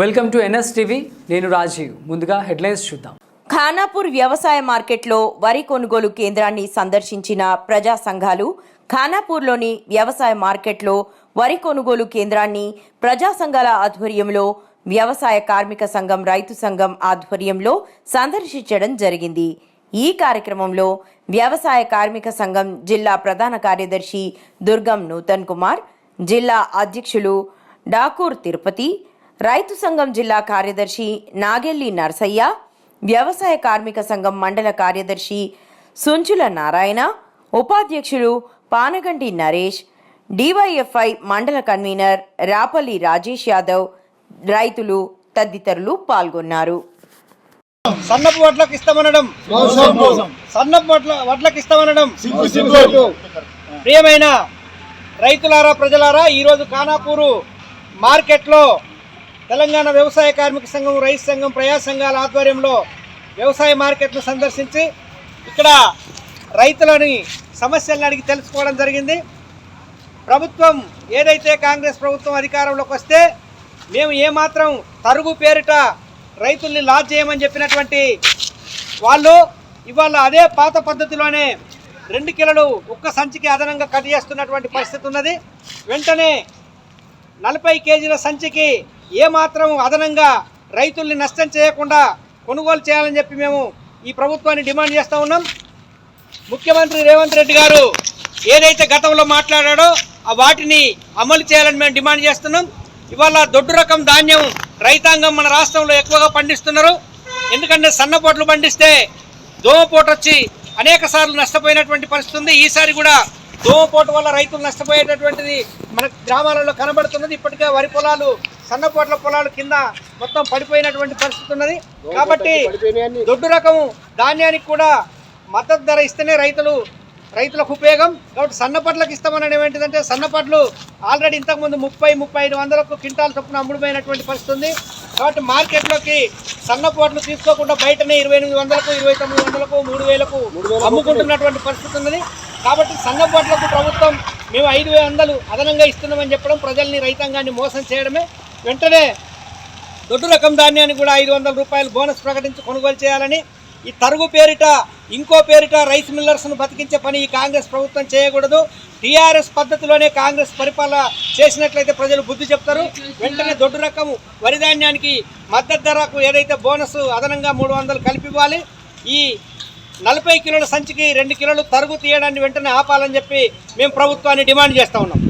Welcome to NS TV. నేను రాజీవ్. ముందుగా headlines చూద్దాం. ఖానాపూర్ వ్యవసాయ మార్కెట్లో వరి కొనుగోలు కేంద్రాన్ని సందర్శించిన ప్రజా సంఘాలు ఖానాపూర్లోని వ్యవసాయ మార్కెట్లో వరి కొనుగోలు కేంద్రాన్ని ప్రజా సంఘాల ఆధ్వర్యంలో వ్యవసాయ కార్మిక సంఘం రైతు సంఘం ఆధ్వర్యంలో సందర్శించడం జరిగింది. ఈ కార్యక్రమంలో వ్యవసాయ కార్మిక సంఘం జిల్లా ప్రధాన కార్యదర్శి దుర్గం నూతన్ కుమార్ జిల్లా అధ్యక్షులు డాకూర్ తిరుపతి రైతు సంఘం జిల్లా కార్యదర్శి నాగెల్లి నర్సయ్య వ్యవసాయ కార్మిక సంఘం మండల కార్యదర్శి సుంచుల నారాయణ ఉపాధ్యక్షులు పానగంటి నరేష్ డివైఎఫ్ఐ మండల కన్వీనర్ రాపల్లి రాజేష్ యాదవ్ రైతులు తదితరులు పాల్గొన్నారు. సన్నపు వడ్లకు ఇస్తామనడం. సన్నపు వడ్ల వడ్లకు ఇస్తామనడం. ప్రియమైన రైతులారా ప్రజలారా ఈరోజు ఖానాపూరు మార్కెట్లో తెలంగాణ వ్యవసాయ కార్మిక సంఘం రైతు సంఘం ప్రజా సంఘాల ఆధ్వర్యంలో వ్యవసాయ మార్కెట్ను సందర్శించి ఇక్కడ రైతులని సమస్యలను అడిగి తెలుసుకోవడం జరిగింది. ప్రభుత్వం ఏదైతే కాంగ్రెస్ ప్రభుత్వం అధికారంలోకి వస్తే మేము ఏమాత్రం తరుగు పేరిట రైతుల్ని లాజ్ చేయమని చెప్పినటువంటి వాళ్ళు ఇవాళ అదే పాత పద్ధతిలోనే రెండు కిలోలు ఒక్క సంచికి అదనంగా కట్ చేస్తున్నటువంటి పరిస్థితి ఉన్నది. వెంటనే నలభై కేజీల సంచికి ఏమాత్రం అదనంగా రైతుల్ని నష్టం చేయకుండా కొనుగోలు చేయాలని చెప్పి మేము ఈ ప్రభుత్వాన్ని డిమాండ్ చేస్తూ ఉన్నాం. ముఖ్యమంత్రి రేవంత్ రెడ్డి గారు ఏదైతే గతంలో మాట్లాడాడో ఆ వాటిని అమలు చేయాలని మేము డిమాండ్ చేస్తున్నాం. ఇవాళ దొడ్డు రకం ధాన్యం రైతాంగం మన రాష్ట్రంలో ఎక్కువగా పండిస్తున్నారు. ఎందుకంటే సన్నపోట్లు పండిస్తే దోమపోటు వచ్చి అనేక సార్లు నష్టపోయినటువంటి పరిస్థితి ఉంది. ఈసారి కూడా దోమపోటు వల్ల రైతులు నష్టపోయేటటువంటిది మన గ్రామాలలో కనబడుతున్నది. ఇప్పటికే వరి పొలాలు సన్నపోట్ల పొలాలు కింద మొత్తం పడిపోయినటువంటి పరిస్థితి ఉన్నది. కాబట్టి దొడ్డు రకం ధాన్యానికి కూడా మద్దతు ధర ఇస్తేనే రైతులు రైతులకు ఉపయోగం. కాబట్టి సన్నపట్లకు ఇస్తామనడం ఏంటిదంటే సన్నపట్లు ఆల్రెడీ ఇంతకుముందు ముప్పై ముప్పై ఐదు వందలకు క్వింటాల్ చొప్పున అమ్ముడుపోయినటువంటి పరిస్థితి ఉంది. కాబట్టి మార్కెట్లోకి సన్నపోట్లు తీసుకోకుండా బయటనే ఇరవై ఎనిమిది వందలకు ఇరవై తొమ్మిది వందలకు మూడు వేలకు అమ్ముకుంటున్నటువంటి పరిస్థితి ఉన్నది. కాబట్టి సన్నపోట్లకు ప్రభుత్వం మేము ఐదు వందలు అదనంగా ఇస్తున్నామని చెప్పడం ప్రజల్ని రైతాంగాన్ని మోసం చేయడమే. వెంటనే దొడ్డు రకం ధాన్యాన్ని కూడా ఐదు వందల రూపాయలు బోనస్ ప్రకటించి కొనుగోలు చేయాలని ఈ తరుగు పేరిట ఇంకో పేరిట రైస్ మిల్లర్స్ను బతికించే పని ఈ కాంగ్రెస్ ప్రభుత్వం చేయకూడదు. టీఆర్ఎస్ పద్ధతిలోనే కాంగ్రెస్ పరిపాలన చేసినట్లయితే ప్రజలు బుద్ధి చెప్తారు. వెంటనే దొడ్డు రకం వరి ధాన్యానికి మద్దతు ధరకు ఏదైతే బోనస్ అదనంగా మూడు వందలు కలిపి ఇవ్వాలి. ఈ నలభై కిలోల సంచికి రెండు కిలోలు తరుగు తీయడాన్ని వెంటనే ఆపాలని చెప్పి మేము ప్రభుత్వాన్ని డిమాండ్ చేస్తా ఉన్నాం.